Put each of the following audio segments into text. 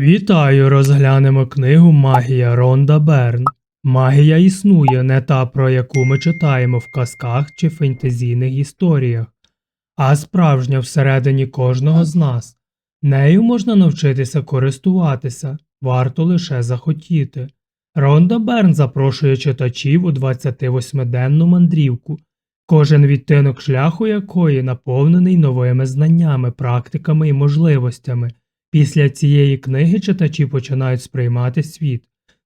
Вітаю, розглянемо книгу Магія Ронда Берн. Магія існує не та, про яку ми читаємо в казках чи фентезійних історіях, а справжня всередині кожного з нас. Нею можна навчитися користуватися, варто лише захотіти. Ронда Берн запрошує читачів у 28-денну мандрівку, кожен відтинок шляху якої наповнений новими знаннями, практиками і можливостями. Після цієї книги читачі починають сприймати світ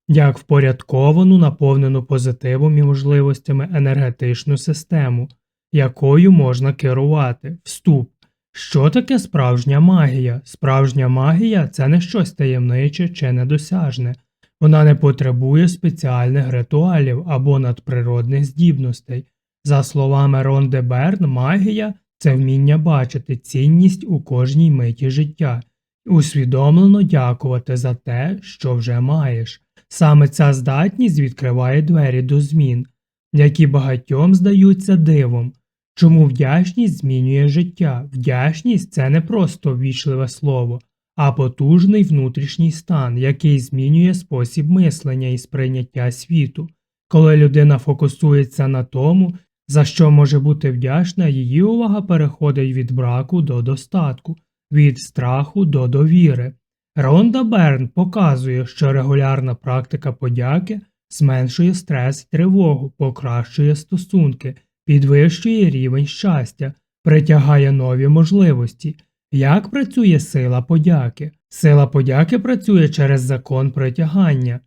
як впорядковану, наповнену позитивом і можливостями енергетичну систему, якою можна керувати. Вступ. Що таке справжня магія? Справжня магія це не щось таємниче чи недосяжне. Вона не потребує спеціальних ритуалів або надприродних здібностей. За словами Ронде Берн, магія це вміння бачити цінність у кожній миті життя усвідомлено дякувати за те, що вже маєш. Саме ця здатність відкриває двері до змін, які багатьом здаються дивом. Чому вдячність змінює життя? Вдячність це не просто ввічливе слово, а потужний внутрішній стан, який змінює спосіб мислення і сприйняття світу. Коли людина фокусується на тому, за що може бути вдячна, її увага переходить від браку до достатку, від страху до довіри. Ронда Берн показує, що регулярна практика подяки зменшує стрес і тривогу, покращує стосунки, підвищує рівень щастя, притягає нові можливості. Як працює сила подяки? Сила подяки працює через закон притягання.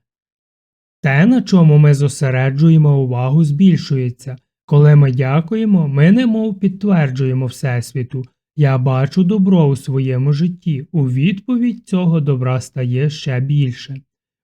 Те, на чому ми зосереджуємо увагу, збільшується. Коли ми дякуємо, ми немов підтверджуємо Всесвіту, я бачу добро у своєму житті, у відповідь цього добра стає ще більше.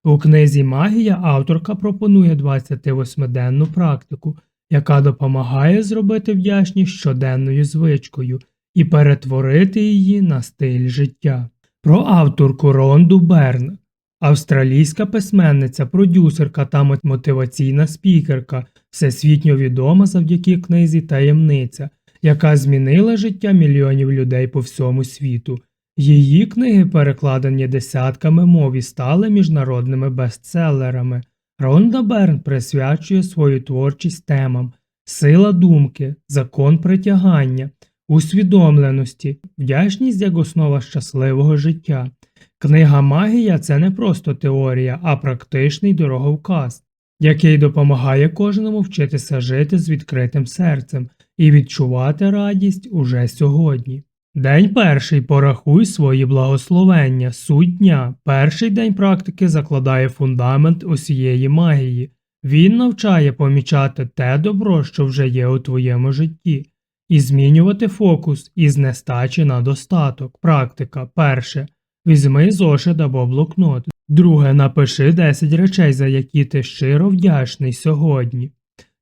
У книзі Магія авторка пропонує 28-денну практику, яка допомагає зробити вдячність щоденною звичкою і перетворити її на стиль життя. Про авторку Ронду Берн, австралійська письменниця, продюсерка та мотиваційна спікерка, всесвітньо відома завдяки книзі Таємниця яка змінила життя мільйонів людей по всьому світу. Її книги, перекладені десятками мов і стали міжнародними бестселерами. Ронда Берн присвячує свою творчість темам сила думки, закон притягання, усвідомленості, вдячність як основа щасливого життя. Книга Магія це не просто теорія, а практичний дороговказ, який допомагає кожному вчитися жити з відкритим серцем, і відчувати радість уже сьогодні. День перший порахуй свої благословення, суть дня. Перший день практики закладає фундамент усієї магії. Він навчає помічати те добро, що вже є у твоєму житті, і змінювати фокус із нестачі на достаток. Практика. Перше. Візьми зошит або блокнот. Друге. Напиши 10 речей, за які ти щиро вдячний сьогодні.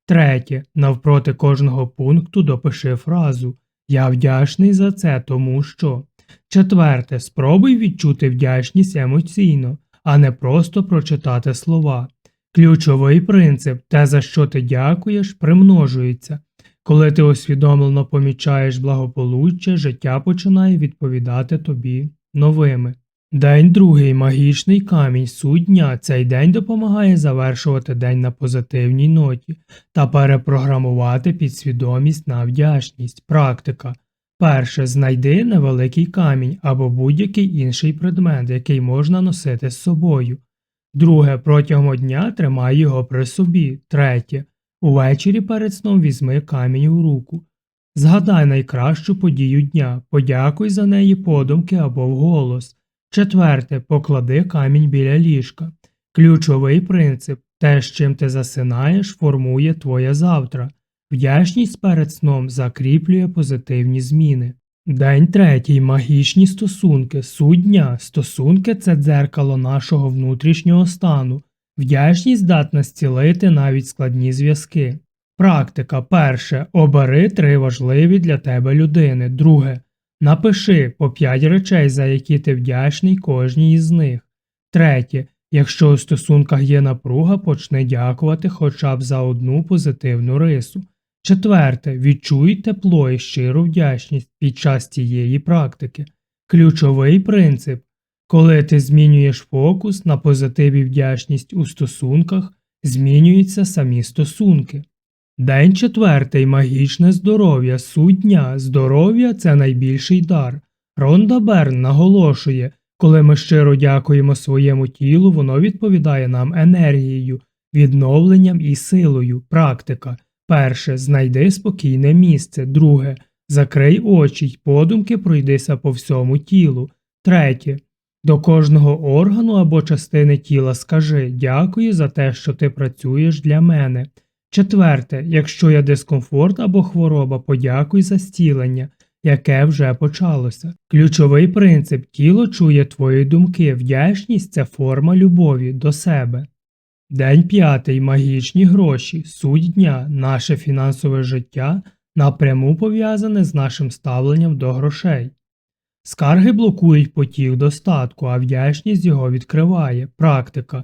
Третє. Навпроти кожного пункту допиши фразу Я вдячний за це, тому що. Четверте. Спробуй відчути вдячність емоційно, а не просто прочитати слова. Ключовий принцип те, за що ти дякуєш, примножується. Коли ти усвідомлено помічаєш благополуччя, життя починає відповідати тобі новими. День другий магічний камінь суть дня. Цей день допомагає завершувати день на позитивній ноті та перепрограмувати підсвідомість на вдячність. Практика. Перше. Знайди невеликий камінь або будь-який інший предмет, який можна носити з собою. Друге. Протягом дня тримай його при собі. Третє. Увечері перед сном візьми камінь у руку. Згадай найкращу подію дня, подякуй за неї подумки або вголос. Четверте, поклади камінь біля ліжка. Ключовий принцип те, з чим ти засинаєш, формує твоє завтра. Вдячність перед сном закріплює позитивні зміни. День третій магічні стосунки. Суть дня. Стосунки це дзеркало нашого внутрішнього стану. Вдячність здатна зцілити навіть складні зв'язки. Практика перше. Обери три важливі для тебе людини. Друге. Напиши по 5 речей, за які ти вдячний кожній із них. Третє. Якщо у стосунках є напруга, почни дякувати хоча б за одну позитивну рису. Четверте. Відчуй тепло і щиру вдячність під час цієї практики. Ключовий принцип Коли ти змінюєш фокус на позитив і вдячність у стосунках, змінюються самі стосунки. День четвертий магічне здоров'я, суть. Здоров'я це найбільший дар. Ронда Берн наголошує, коли ми щиро дякуємо своєму тілу, воно відповідає нам енергією, відновленням і силою. Практика. Перше. Знайди спокійне місце. Друге. Закрий очі й подумки пройдися по всьому тілу. Третє. До кожного органу або частини тіла скажи дякую за те, що ти працюєш для мене. Четверте, якщо є дискомфорт або хвороба, подякуй за зцілення, яке вже почалося. Ключовий принцип тіло чує твої думки, вдячність це форма любові до себе. День п'ятий магічні гроші, суть дня, наше фінансове життя напряму пов'язане з нашим ставленням до грошей. Скарги блокують потік достатку, а вдячність його відкриває. Практика.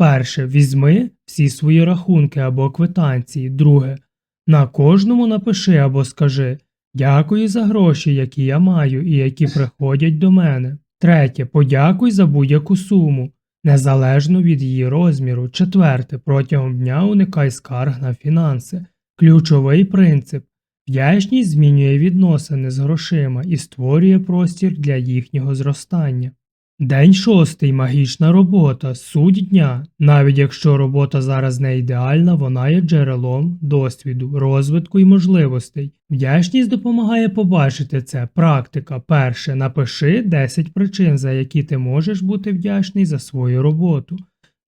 Перше. Візьми всі свої рахунки або квитанції. Друге. На кожному напиши або скажи Дякую за гроші, які я маю і які приходять до мене. Третє. Подякуй за будь-яку суму, незалежно від її розміру. Четверте. Протягом дня уникай скарг на фінанси. Ключовий принцип. Вдячність змінює відносини з грошима і створює простір для їхнього зростання. День шостий магічна робота, суть дня. Навіть якщо робота зараз не ідеальна, вона є джерелом досвіду, розвитку і можливостей. Вдячність допомагає побачити це. Практика. Перше. Напиши 10 причин, за які ти можеш бути вдячний за свою роботу.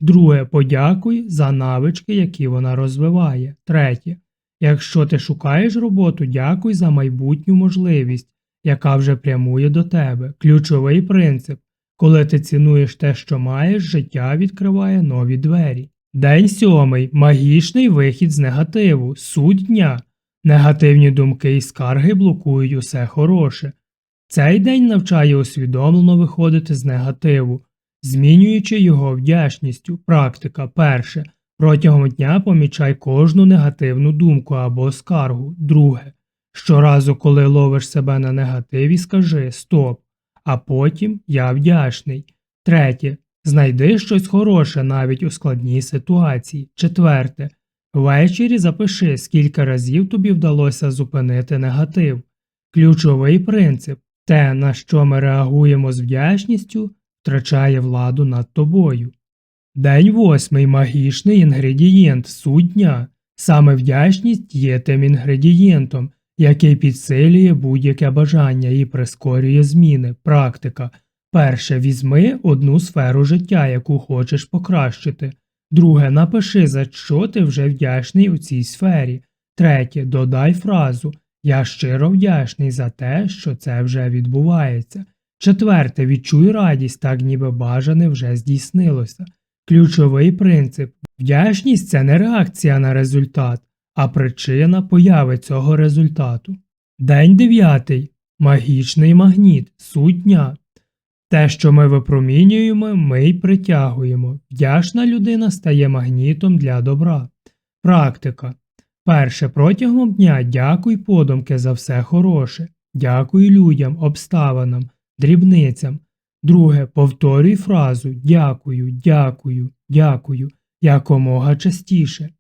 Друге. Подякуй за навички, які вона розвиває. Третє. Якщо ти шукаєш роботу, дякуй за майбутню можливість, яка вже прямує до тебе. Ключовий принцип. Коли ти цінуєш те, що маєш, життя відкриває нові двері. День сьомий магічний вихід з негативу, суть дня. Негативні думки і скарги блокують усе хороше. Цей день навчає усвідомлено виходити з негативу, змінюючи його вдячністю. Практика перше. Протягом дня помічай кожну негативну думку або скаргу. Друге. Щоразу, коли ловиш себе на негативі, скажи Стоп а потім я вдячний. Третє. Знайди щось хороше навіть у складній ситуації. Четверте. Ввечері запиши, скільки разів тобі вдалося зупинити негатив. Ключовий принцип те, на що ми реагуємо з вдячністю, втрачає владу над тобою. День восьмий магічний інгредієнт суть дня. Саме вдячність є тим інгредієнтом, який підсилює будь-яке бажання і прискорює зміни. Практика. Перше. Візьми одну сферу життя, яку хочеш покращити. Друге. Напиши, за що ти вже вдячний у цій сфері. Третє. Додай фразу Я щиро вдячний за те, що це вже відбувається. Четверте. Відчуй радість, так ніби бажане вже здійснилося. Ключовий принцип вдячність це не реакція на результат, а причина появи цього результату. День дев'ятий. Магічний магніт, суть дня. Те, що ми випромінюємо, ми й притягуємо. Вдячна людина стає магнітом для добра. Практика. Перше. Протягом дня дякуй подумки за все хороше. Дякуй людям, обставинам, дрібницям. Друге. Повторюй фразу Дякую, дякую, дякую якомога частіше.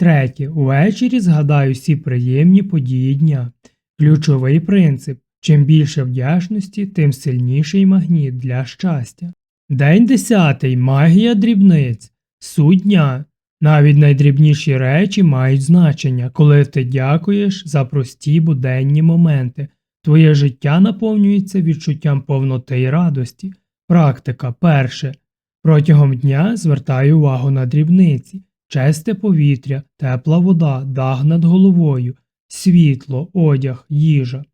Третє. Увечері згадаю всі приємні події дня. Ключовий принцип чим більше вдячності, тим сильніший магніт для щастя. День десятий. Магія дрібниць. Суть дня. Навіть найдрібніші речі мають значення, коли ти дякуєш за прості буденні моменти. Твоє життя наповнюється відчуттям повноти і радості. Практика перше. Протягом дня звертай увагу на дрібниці чисте повітря, тепла вода, дах над головою, світло, одяг, їжа.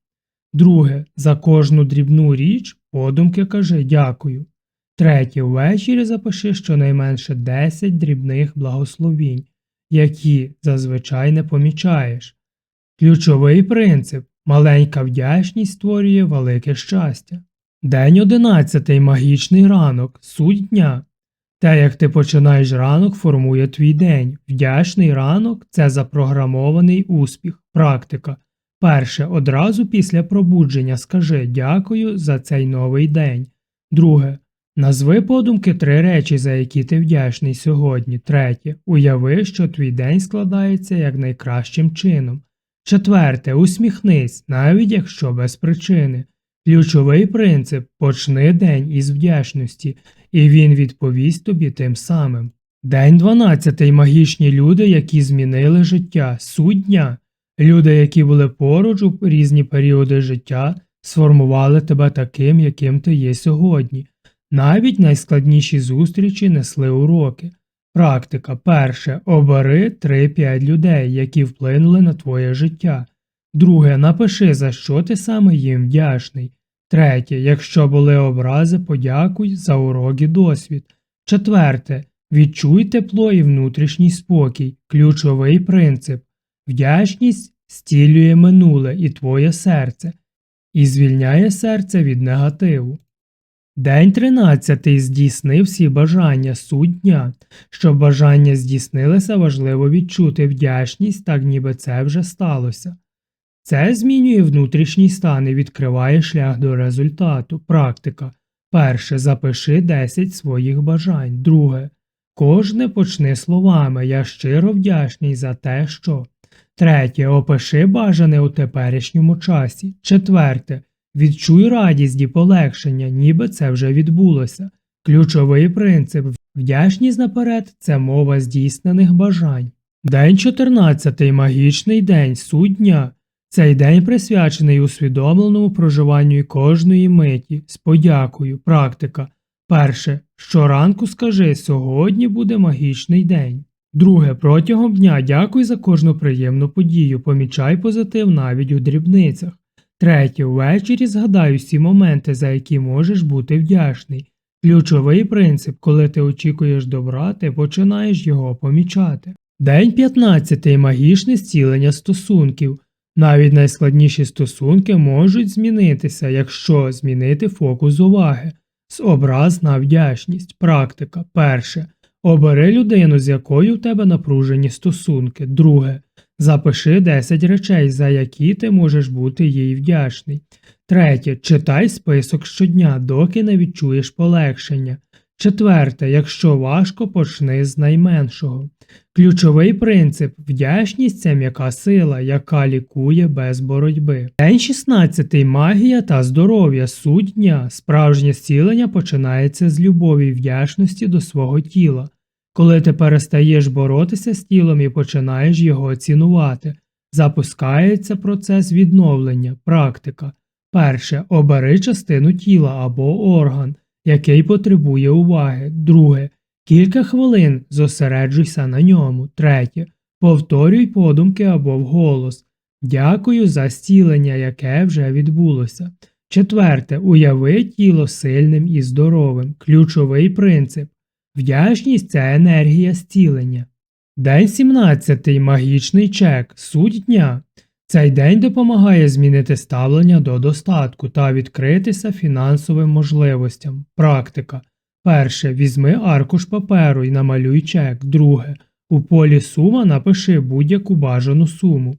Друге, за кожну дрібну річ подумки кажи дякую. Третє, ввечері запиши щонайменше 10 дрібних благословінь, які зазвичай не помічаєш. Ключовий принцип маленька вдячність створює велике щастя. День одинадцятий магічний ранок, суть дня. Те, як ти починаєш ранок, формує твій день. Вдячний ранок це запрограмований успіх, практика. Перше, одразу після пробудження скажи дякую за цей новий день. Друге, Назви подумки три речі, за які ти вдячний сьогодні. Третє. Уяви, що твій день складається як найкращим чином. Четверте. Усміхнись, навіть якщо без причини. Ключовий принцип почни день із вдячності, і він відповість тобі тим самим. День 12. Магічні люди, які змінили життя. Суть дня. Люди, які були поруч у різні періоди життя, сформували тебе таким, яким ти є сьогодні. Навіть найскладніші зустрічі несли уроки. Практика. Перше. Обери 3-5 людей, які вплинули на твоє життя. Друге. Напиши, за що ти саме їм вдячний. Третє. Якщо були образи, подякуй за урок і досвід. Четверте. Відчуй тепло і внутрішній спокій. Ключовий принцип. Вдячність стілює минуле і твоє серце, і звільняє серце від негативу. День 13 здійснив всі бажання суть дня. Щоб бажання здійснилися, важливо відчути вдячність, так ніби це вже сталося. Це змінює внутрішній стан і відкриває шлях до результату. Практика. Перше. Запиши 10 своїх бажань. Друге. Кожне почни словами Я щиро вдячний за те, що. Третє. Опиши бажане у теперішньому часі. Четверте. Відчуй радість і полегшення, ніби це вже відбулося. Ключовий принцип вдячність наперед це мова здійснених бажань. День 14. Магічний день, суть дня. Цей день присвячений усвідомленому проживанню кожної миті з подякою, практика. Перше. Щоранку скажи сьогодні буде магічний день. Друге. Протягом дня дякуй за кожну приємну подію, помічай позитив навіть у дрібницях. Третє. Ввечері згадай усі моменти, за які можеш бути вдячний. Ключовий принцип, коли ти очікуєш добра, ти починаєш його помічати. День 15. Магічне зцілення стосунків. Навіть найскладніші стосунки можуть змінитися, якщо змінити фокус уваги. З образ на вдячність. Практика. Перше. Обери людину, з якою в тебе напружені стосунки. Друге. Запиши 10 речей, за які ти можеш бути їй вдячний. Третє. Читай список щодня, доки не відчуєш полегшення. Четверте. Якщо важко, почни з найменшого. Ключовий принцип вдячність це м'яка сила, яка лікує без боротьби. День 16. Магія та здоров'я. Суть дня. Справжнє зцілення починається з любові й вдячності до свого тіла. Коли ти перестаєш боротися з тілом і починаєш його цінувати, запускається процес відновлення, практика. Перше. Обери частину тіла або орган, який потребує уваги. Друге. Кілька хвилин зосереджуйся на ньому. Третє. Повторюй подумки або вголос. Дякую за зцілення, яке вже відбулося. Четверте. Уяви тіло сильним і здоровим. Ключовий принцип. Вдячність це енергія зцілення. День 17. Магічний чек. Суть дня. Цей день допомагає змінити ставлення до достатку та відкритися фінансовим можливостям. Практика. Перше. Візьми аркуш паперу і намалюй чек. Друге. У полі сума напиши будь-яку бажану суму.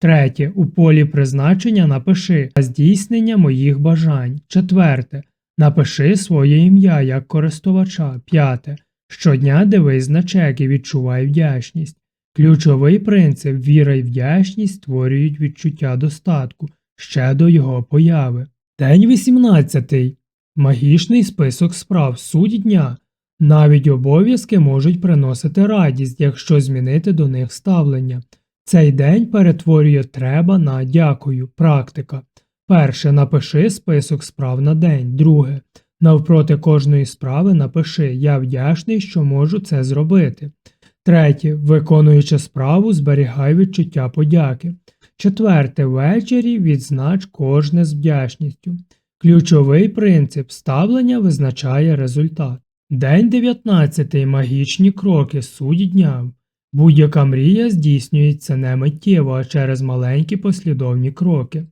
Третє. У полі призначення напиши здійснення моїх бажань. Четверте. Напиши своє ім'я як користувача. П'яте. Щодня дивись на чек і відчувай вдячність. Ключовий принцип віра й вдячність створюють відчуття достатку ще до його появи. День 18. Магічний список справ суть дня. Навіть обов'язки можуть приносити радість, якщо змінити до них ставлення. Цей день перетворює треба на дякую, практика. Перше. Напиши список справ на день. Друге. Навпроти кожної справи напиши Я вдячний, що можу це зробити. Третє. Виконуючи справу, зберігай відчуття подяки. Четверте. Ввечері відзнач кожне з вдячністю. Ключовий принцип ставлення визначає результат. День 19. Магічні кроки. Суть дня. Будь-яка мрія здійснюється не миттєво, а через маленькі послідовні кроки.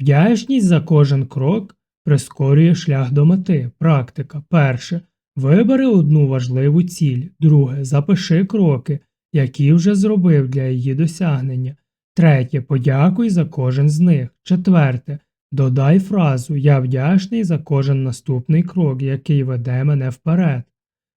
Вдячність за кожен крок прискорює шлях до мети. Практика. Перше. Вибери одну важливу ціль. Друге. Запиши кроки, які вже зробив для її досягнення. Третє. Подякуй за кожен з них. Четверте. Додай фразу Я вдячний за кожен наступний крок, який веде мене вперед.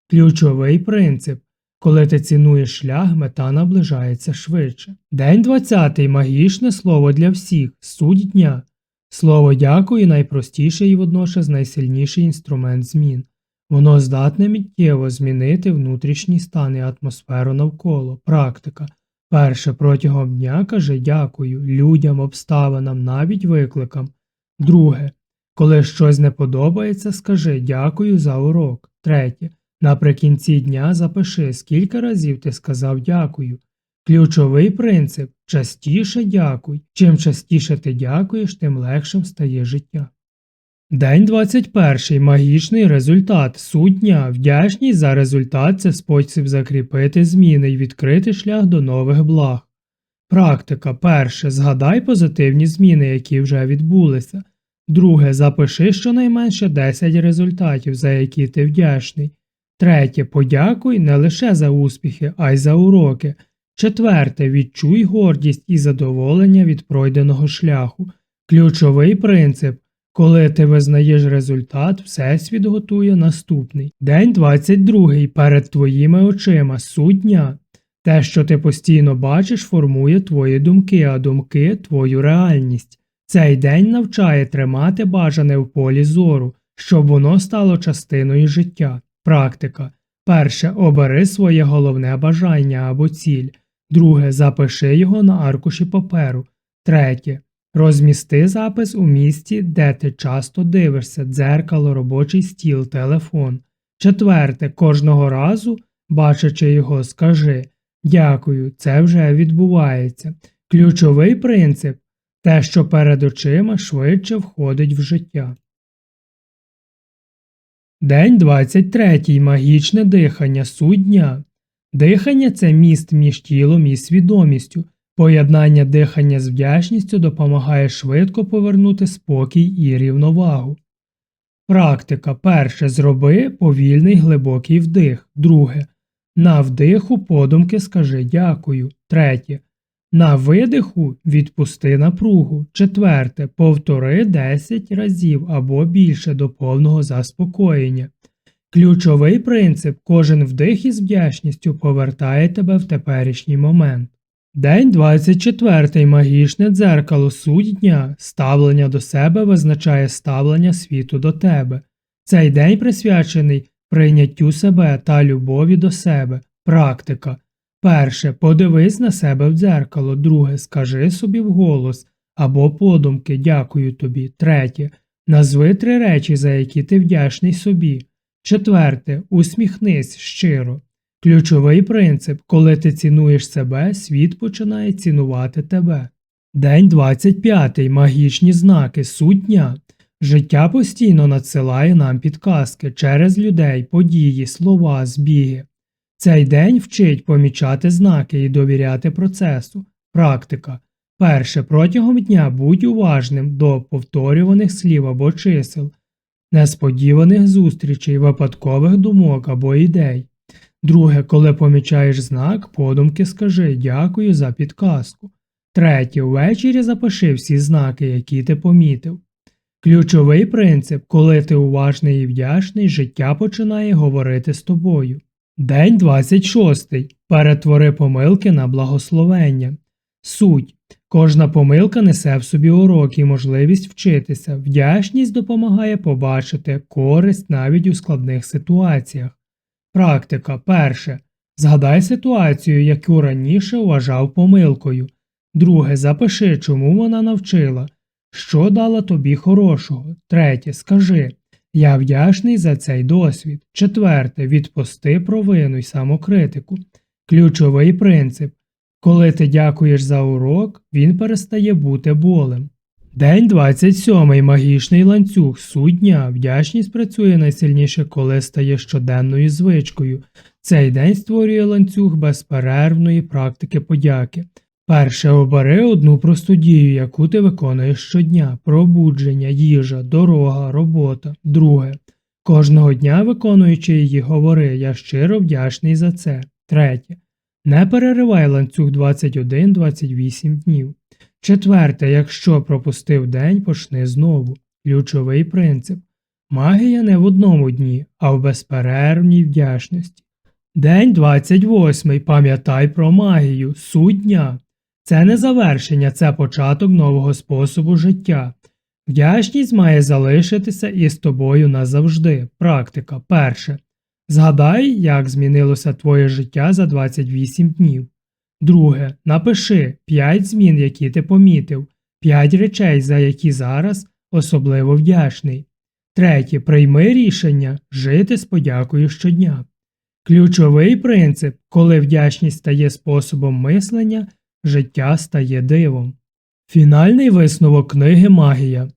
Ключовий принцип коли ти цінуєш шлях, мета наближається швидше. День 20 магічне слово для всіх, суть дня. Слово дякую найпростіший і водночас найсильніший інструмент змін. Воно здатне миттєво змінити внутрішній стан і атмосферу навколо. Практика. Перше протягом дня каже дякую людям, обставинам, навіть викликам. Друге. Коли щось не подобається, скажи дякую за урок. Третє. Наприкінці дня запиши, скільки разів ти сказав дякую. Ключовий принцип частіше дякуй. Чим частіше ти дякуєш, тим легшим стає життя. День 21. Магічний результат. Суть дня. Вдячність за результат це спосіб закріпити зміни і відкрити шлях до нових благ. Практика. Перше. Згадай позитивні зміни, які вже відбулися. Друге. Запиши щонайменше 10 результатів, за які ти вдячний. Третє. Подякуй не лише за успіхи, а й за уроки. Четверте. Відчуй гордість і задоволення від пройденого шляху. Ключовий принцип. Коли ти визнаєш результат, Всесвіт готує наступний. День 22 перед твоїми очима суть. Те, що ти постійно бачиш, формує твої думки, а думки твою реальність. Цей день навчає тримати бажане в полі зору, щоб воно стало частиною життя. Практика. Перше. Обери своє головне бажання або ціль. Друге. Запиши його на аркуші паперу. Третє. Розмісти запис у місці, де ти часто дивишся дзеркало, робочий стіл, телефон. Четверте. Кожного разу, бачачи його, скажи Дякую, це вже відбувається. Ключовий принцип те, що перед очима швидше входить в життя. День 23. Магічне дихання. Суть дня. Дихання це міст між тілом і свідомістю. Поєднання дихання з вдячністю допомагає швидко повернути спокій і рівновагу. Практика. Перше. Зроби повільний глибокий вдих. Друге. На вдиху подумки скажи дякую. Третє. На видиху відпусти напругу. Четверте. Повтори 10 разів або більше до повного заспокоєння. Ключовий принцип кожен вдих із вдячністю повертає тебе в теперішній момент. День 24. Магічне дзеркало суть дня. Ставлення до себе визначає ставлення світу до тебе. Цей день присвячений прийняттю себе та любові до себе. Практика. Перше. Подивись на себе в дзеркало. Друге. Скажи собі вголос або подумки дякую тобі. Третє. Назви три речі, за які ти вдячний собі. Четверте. Усміхнись щиро. Ключовий принцип коли ти цінуєш себе, світ починає цінувати тебе. День 25. Магічні знаки. Суть дня. Життя постійно надсилає нам підказки через людей, події, слова, збіги. Цей день вчить помічати знаки і довіряти процесу. Практика. Перше. Протягом дня будь уважним до повторюваних слів або чисел, несподіваних зустрічей, випадкових думок або ідей. Друге, коли помічаєш знак, подумки скажи дякую за підказку. Третє. Ввечері запиши всі знаки, які ти помітив. Ключовий принцип, коли ти уважний і вдячний, життя починає говорити з тобою. День 26. Перетвори помилки на благословення. Суть. Кожна помилка несе в собі урок і можливість вчитися. Вдячність допомагає побачити користь навіть у складних ситуаціях. Практика. Перше. Згадай ситуацію, яку раніше вважав помилкою. Друге. Запиши, чому вона навчила. Що дала тобі хорошого? Третє. Скажи. Я вдячний за цей досвід. Четверте. Відпусти провину й самокритику. Ключовий принцип. Коли ти дякуєш за урок, він перестає бути болем. День 27. Магічний ланцюг. Суть дня. Вдячність працює найсильніше, коли стає щоденною звичкою. Цей день створює ланцюг безперервної практики подяки. Перше обери одну просту дію, яку ти виконуєш щодня пробудження, їжа, дорога, робота. Друге. Кожного дня виконуючи її, говори Я щиро вдячний за це. Третє. Не переривай ланцюг 21-28 днів. Четверте, якщо пропустив день, почни знову. Ключовий принцип. Магія не в одному дні, а в безперервній вдячності. День 28. Пам'ятай про магію, суть дня. Це не завершення, це початок нового способу життя. Вдячність має залишитися із тобою назавжди. Практика. Перше. Згадай, як змінилося твоє життя за 28 днів. Друге. Напиши 5 змін, які ти помітив, 5 речей, за які зараз особливо вдячний. Третє. Прийми рішення жити з подякою щодня. Ключовий принцип, коли вдячність стає способом мислення, життя стає дивом. Фінальний висновок книги Магія.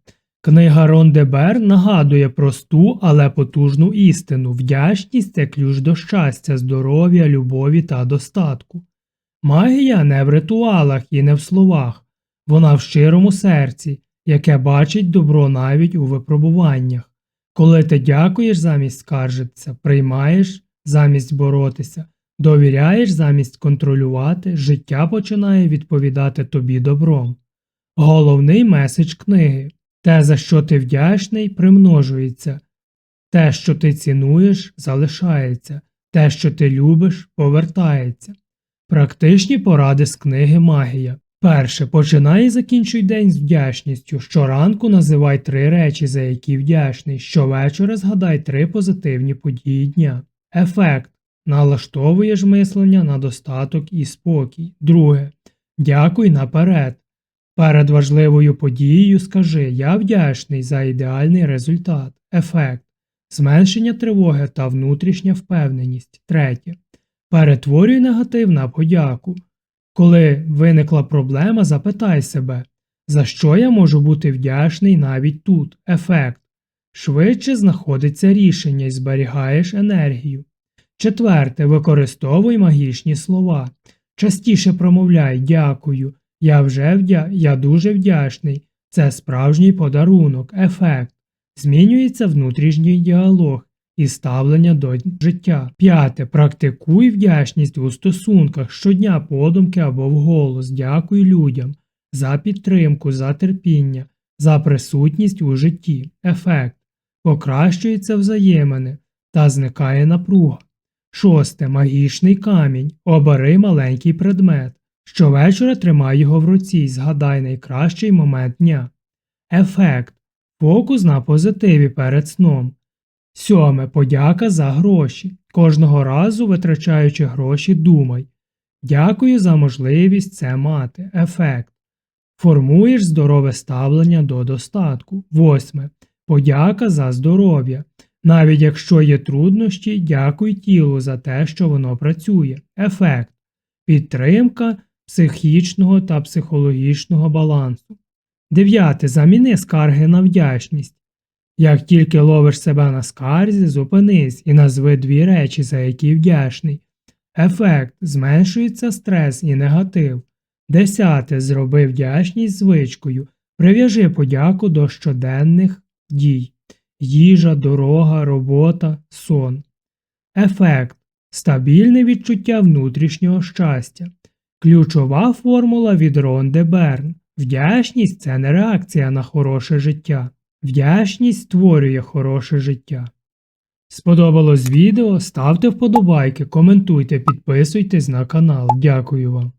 Книга Ронде Бер нагадує просту, але потужну істину. Вдячність це ключ до щастя, здоров'я, любові та достатку. Магія не в ритуалах і не в словах, вона в щирому серці, яке бачить добро навіть у випробуваннях. Коли ти дякуєш замість скаржитися, приймаєш замість боротися, довіряєш замість контролювати, життя починає відповідати тобі добром. Головний меседж книги те, за що ти вдячний, примножується, те, що ти цінуєш, залишається, те, що ти любиш, повертається. Практичні поради з книги Магія. Перше. Починай і закінчуй день з вдячністю. Щоранку називай три речі, за які вдячний. Щовечора згадай три позитивні події дня. Ефект. Налаштовуєш мислення на достаток і спокій. Друге. Дякуй наперед. Перед важливою подією скажи Я вдячний за ідеальний результат. Ефект. Зменшення тривоги та внутрішня впевненість. Третє. Перетворюй негатив на подяку. Коли виникла проблема, запитай себе, за що я можу бути вдячний навіть тут. Ефект. Швидше знаходиться рішення і зберігаєш енергію. Четверте. Використовуй магічні слова. Частіше промовляй дякую. Я вже вдя... я дуже вдячний. Це справжній подарунок, ефект. Змінюється внутрішній діалог і ставлення до життя. П'яте. Практикуй вдячність у стосунках щодня подумки або вголос. Дякуй людям за підтримку, за терпіння, за присутність у житті. Ефект. Покращуються взаємини та зникає напруга. Шосте. Магічний камінь. Обери маленький предмет. Щовечора тримай його в руці і згадай найкращий момент дня. Ефект. Фокус на позитиві перед сном. Сьоме. Подяка за гроші. Кожного разу, витрачаючи гроші, думай. Дякую за можливість це мати. Ефект. Формуєш здорове ставлення до достатку. Восьме. Подяка за здоров'я. Навіть якщо є труднощі, дякуй тілу за те, що воно працює. Ефект. Підтримка психічного та психологічного балансу. Дев'яте. Заміни скарги на вдячність. Як тільки ловиш себе на скарзі, зупинись і назви дві речі, за які вдячний. Ефект зменшується стрес і негатив. Десяте. Зроби вдячність звичкою. Прив'яжи подяку до щоденних дій їжа, дорога, робота, сон. Ефект стабільне відчуття внутрішнього щастя. Ключова формула від Ронде Берн. Вдячність це не реакція на хороше життя. Вдячність створює хороше життя. Сподобалось відео? Ставте вподобайки, коментуйте, підписуйтесь на канал. Дякую вам.